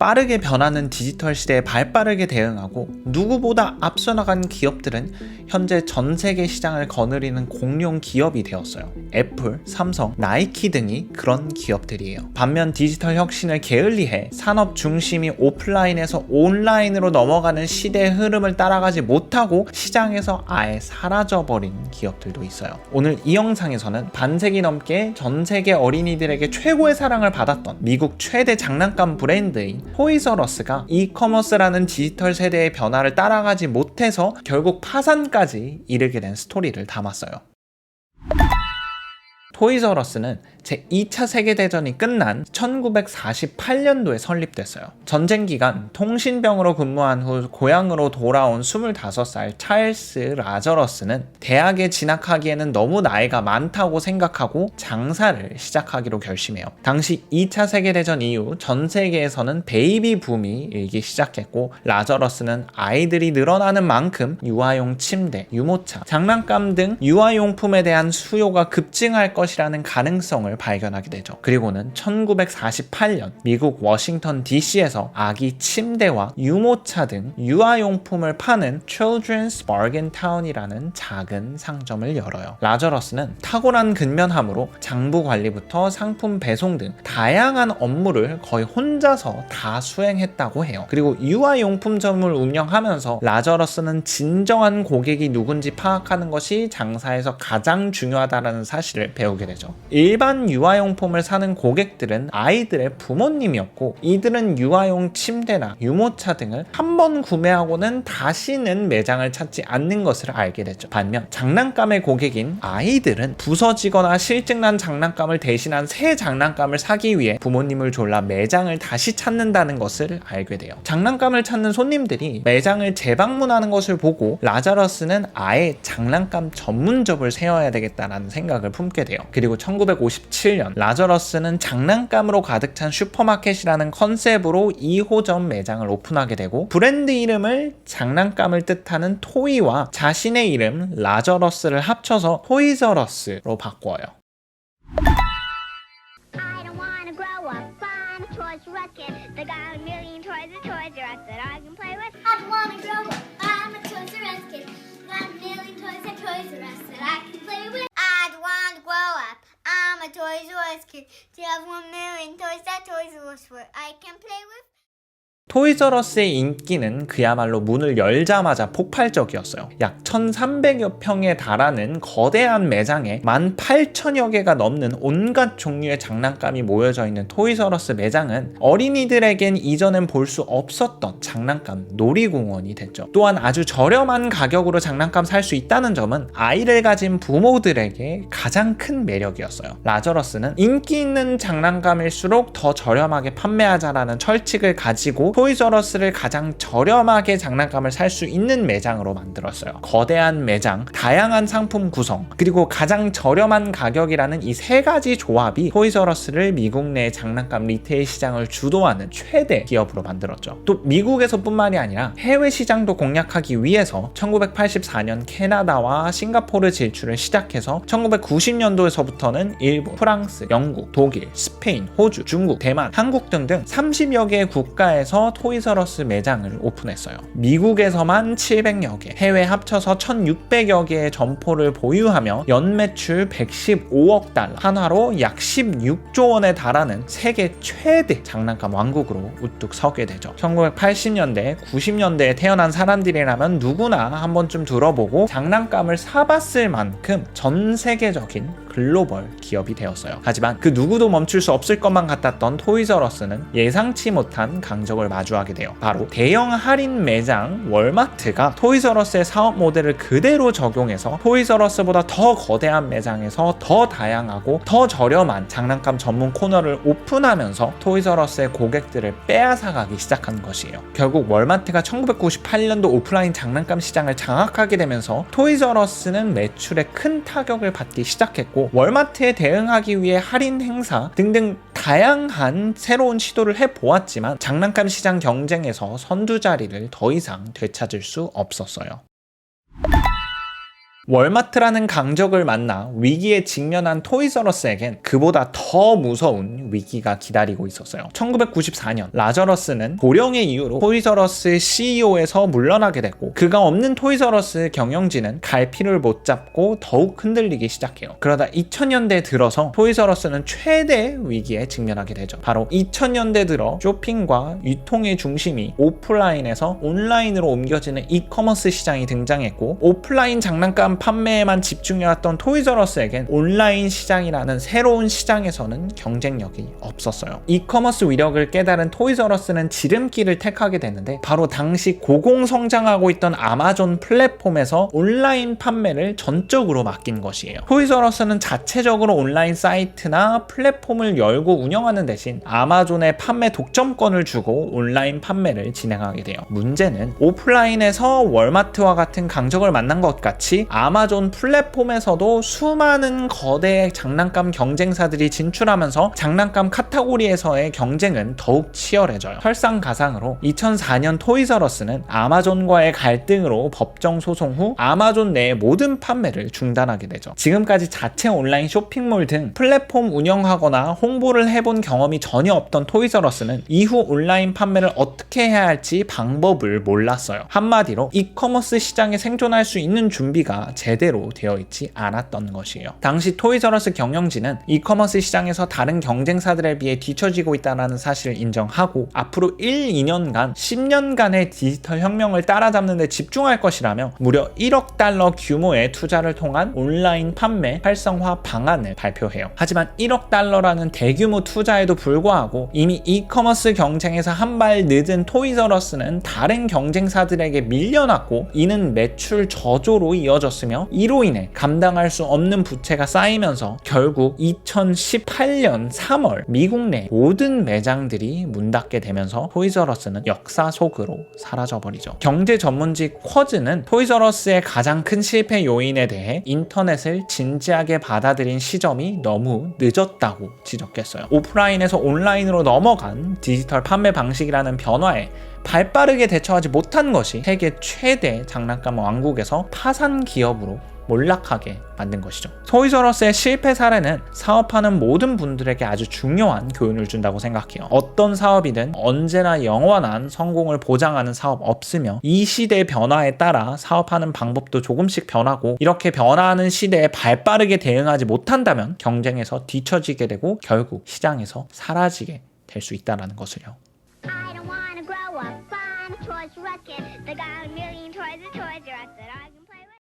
빠르게 변하는 디지털 시대에 발빠르게 대응하고 누구보다 앞서 나간 기업들은 현재 전 세계 시장을 거느리는 공룡 기업이 되었어요. 애플, 삼성, 나이키 등이 그런 기업들이에요. 반면 디지털 혁신을 게을리해 산업 중심이 오프라인에서 온라인으로 넘어가는 시대의 흐름을 따라가지 못하고 시장에서 아예 사라져버린 기업들도 있어요. 오늘 이 영상에서는 반세기 넘게 전 세계 어린이들에게 최고의 사랑을 받았던 미국 최대 장난감 브랜드인 토이저러스가 이커머스라는 디지털 세대의 변화를 따라가지 못해서 결국 파산까지 이르게 된 스토리를 담았어요. 토이저러스는 제2차 세계대전이 끝난 1948년도에 설립됐어요. 전쟁 기간 통신병으로 근무한 후 고향으로 돌아온 25살 찰스 라저러스는 대학에 진학하기에는 너무 나이가 많다고 생각하고 장사를 시작하기로 결심해요. 당시 2차 세계대전 이후 전 세계에서는 베이비 붐이 일기 시작했고 라저러스는 아이들이 늘어나는 만큼 유아용 침대, 유모차, 장난감 등 유아용품에 대한 수요가 급증할 것이라는 가능성을 발견하게 되죠. 그리고는 1948년 미국 워싱턴 DC에서 아기 침대와 유모차 등 유아용품을 파는 Children's Bargain Town이라는 작은 상점을 열어요. 라저러스는 탁월한 근면함으로 장부 관리부터 상품 배송 등 다양한 업무를 거의 혼자서 다 수행했다고 해요. 그리고 유아용품점을 운영하면서 라저러스는 진정한 고객이 누군지 파악하는 것이 장사에서 가장 중요하다는 사실을 배우게 되죠. 일반 유아용품을 사는 고객들은 아이들의 부모님이었고 이들은 유아용 침대나 유모차 등을 한 번 구매하고는 다시는 매장을 찾지 않는 것을 알게 되죠. 반면 장난감의 고객인 아이들은 부서지거나 실증난 장난감을 대신한 새 장난감을 사기 위해 부모님을 졸라 매장을 다시 찾는다는 것을 알게 돼요. 장난감을 찾는 손님들이 매장을 재방문하는 것을 보고 라자러스는 아예 장난감 전문점을 세워야 되겠다라는 생각을 품게 돼요. 그리고 1957년. 라저러스는 장난감으로 가득 찬 슈퍼마켓이라는 컨셉으로 2호점 매장을 오픈하게 되고 브랜드 이름을 장난감을 뜻하는 토이와 자신의 이름 라저러스를 합쳐서 토이저러스로 바꿔요. I don't wanna grow up. I'm a Toys R Us kid. Do you have one million toys that Toys R Us where I can play with? 토이저러스의 인기는 그야말로 문을 열자마자 폭발적이었어요. 약 1,300여 평에 달하는 거대한 매장에 18,000여 개가 넘는 온갖 종류의 장난감이 모여져 있는 토이저러스 매장은 어린이들에겐 이전엔 볼 수 없었던 장난감 놀이공원이 됐죠. 또한 아주 저렴한 가격으로 장난감 살 수 있다는 점은 아이를 가진 부모들에게 가장 큰 매력이었어요. 라저러스는 인기 있는 장난감일수록 더 저렴하게 판매하자라는 철칙을 가지고 토이저러스를 가장 저렴하게 장난감을 살 수 있는 매장으로 만들었어요. 거대한 매장, 다양한 상품 구성, 그리고 가장 저렴한 가격이라는 이 세 가지 조합이 토이저러스를 미국 내 장난감 리테일 시장을 주도하는 최대 기업으로 만들었죠. 또 미국에서뿐만이 아니라 해외 시장도 공략하기 위해서 1984년 캐나다와 싱가포르 진출을 시작해서 1990년도에서부터는 일본, 프랑스, 영국, 독일, 스페인, 호주, 중국, 대만, 한국 등등 30여 개의 국가에서 토이저러스 매장을 오픈했어요. 미국에서만 700여 개, 해외 합쳐서 1,600여 개의 점포를 보유하며 연매출 115억 달러, 한화로 약 16조 원에 달하는 세계 최대 장난감 왕국으로 우뚝 서게 되죠. 1980년대, 90년대에 태어난 사람들이라면 누구나 한 번쯤 들어보고 장난감을 사봤을 만큼 전 세계적인 글로벌 기업이 되었어요. 하지만 그 누구도 멈출 수 없을 것만 같았던 토이저러스는 예상치 못한 강적을 마주하게 돼요. 바로 대형 할인 매장 월마트가 토이저러스의 사업 모델을 그대로 적용해서 토이저러스보다 더 거대한 매장에서 더 다양하고 더 저렴한 장난감 전문 코너를 오픈하면서 토이저러스의 고객들을 빼앗아가기 시작한 것이에요. 결국 월마트가 1998년도 오프라인 장난감 시장을 장악하게 되면서 토이저러스는 매출에 큰 타격을 받기 시작했고 월마트에 대응하기 위해 할인 행사 등등 다양한 새로운 시도를 해보았지만 장난감 시장 경쟁에서 선두 자리를 더 이상 되찾을 수 없었어요. 월마트라는 강적을 만나 위기에 직면한 토이저러스에겐 그보다 더 무서운 위기가 기다리고 있었어요. 1994년 라저러스는 고령의 이유로 토이저러스 CEO에서 물러나게 됐고 그가 없는 토이저러스 경영진은 갈피를 못 잡고 더욱 흔들리기 시작해요. 그러다 2000년대 들어서 토이저러스는 최대 위기에 직면하게 되죠. 바로 2000년대 들어 쇼핑과 유통의 중심이 오프라인에서 온라인으로 옮겨지는 이커머스 시장이 등장했고 오프라인 장난감 판매에만 집중해왔던 토이저러스에겐 온라인 시장이라는 새로운 시장에서는 경쟁력이 없었어요. 이커머스 위력을 깨달은 토이저러스는 지름길을 택하게 되는데 바로 당시 고공성장하고 있던 아마존 플랫폼에서 온라인 판매를 전적으로 맡긴 것이에요. 토이저러스는 자체적으로 온라인 사이트나 플랫폼을 열고 운영하는 대신 아마존에 판매 독점권을 주고 온라인 판매를 진행하게 돼요. 문제는 오프라인에서 월마트와 같은 강적을 만난 것 같이 아마 존 플랫폼에서도 수많은 거대 장난감 경쟁사들이 진출하면서 장난감 카테고리에서의 경쟁은 더욱 치열해져요. 설상가상으로 2004년 토이저러스는 아마존과의 갈등으로 법정 소송 후 아마존 내 모든 판매를 중단하게 되죠. 지금까지 자체 온라인 쇼핑몰 등 플랫폼 운영하거나 홍보를 해본 경험이 전혀 없던 토이저러스는 이후 온라인 판매를 어떻게 해야 할지 방법을 몰랐어요. 한마디로 이커머스 시장에 생존할 수 있는 준비가 제대로 되어 있지 않았던 것이에요. 당시 토이저러스 경영진은 이커머스 시장에서 다른 경쟁사들에 비해 뒤처지고 있다는 사실을 인정하고 앞으로 1, 2년간 10년간의 디지털 혁명을 따라잡는 데 집중할 것이라며 무려 1억 달러 규모의 투자를 통한 온라인 판매 활성화 방안을 발표해요. 하지만 1억 달러라는 대규모 투자에도 불구하고 이미 이커머스 경쟁에서 한 발 늦은 토이저러스는 다른 경쟁사들에게 밀려났고 이는 매출 저조로 이어졌 으며 이로 인해 감당할 수 없는 부채가 쌓이면서 결국 2018년 3월 미국 내 모든 매장들이 문 닫게 되면서 토이저러스는 역사 속으로 사라져버리죠. 경제 전문지 쿼즈는 토이저러스의 가장 큰 실패 요인에 대해 인터넷을 진지하게 받아들인 시점이 너무 늦었다고 지적했어요. 오프라인에서 온라인으로 넘어간 디지털 판매 방식이라는 변화에 발빠르게 대처하지 못한 것이 세계 최대 장난감 왕국에서 파산 기업으로 몰락하게 만든 것이죠. 토이저러스의 실패 사례는 사업하는 모든 분들에게 아주 중요한 교훈을 준다고 생각해요. 어떤 사업이든 언제나 영원한 성공을 보장하는 사업 없으며 이 시대의 변화에 따라 사업하는 방법도 조금씩 변하고 이렇게 변화하는 시대에 발빠르게 대응하지 못한다면 경쟁에서 뒤처지게 되고 결국 시장에서 사라지게 될 수 있다는 것을요. The guy on Mirror.